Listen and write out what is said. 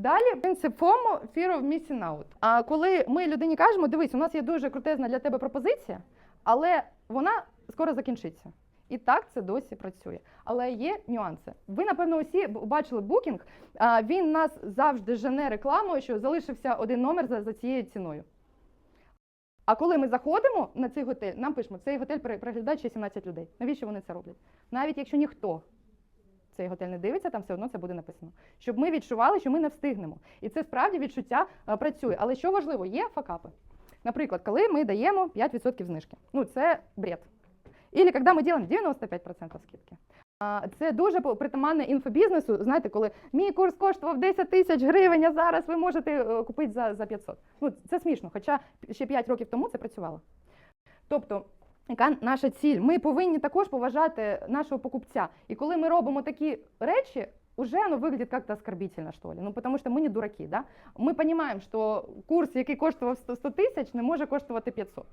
Далі принцип FOMO – Fear of Missing Out. А коли ми людині кажемо, дивись, у нас є дуже крутезна для тебе пропозиція, але вона скоро закінчиться. І так це досі працює. Але є нюанси. Ви, напевно, усі бачили букінг. Він нас завжди жене рекламою, що залишився один номер за, за цією ціною. А коли ми заходимо на цей готель, нам пишемо, цей готель переглядає ще 17 людей. Навіщо вони це роблять? Навіть якщо ніхто цей готель не дивиться, там все одно це буде написано. Щоб ми відчували, що ми не встигнемо. І це справді відчуття е, працює. Але що важливо, є факапи. Наприклад, коли ми даємо 5% знижки. Ну, це бред. Или коли ми робимо 95% скидки. Це дуже притаманне інфобізнесу. Знаєте, коли мій курс коштував 10 тисяч гривень, а зараз ви можете е, купити за, за 500. Ну, це смішно, хоча ще 5 років тому це працювало. Тобто, яка наша ціль? Ми повинні також поважати нашого покупця. І коли ми робимо такі речі, уже оно выглядит как-то оскорбительно, что ли. Ну, потому что мы не дураки, да? Ми розуміємо, що курс, який коштував 100 100 тисяч, не може коштувати 500.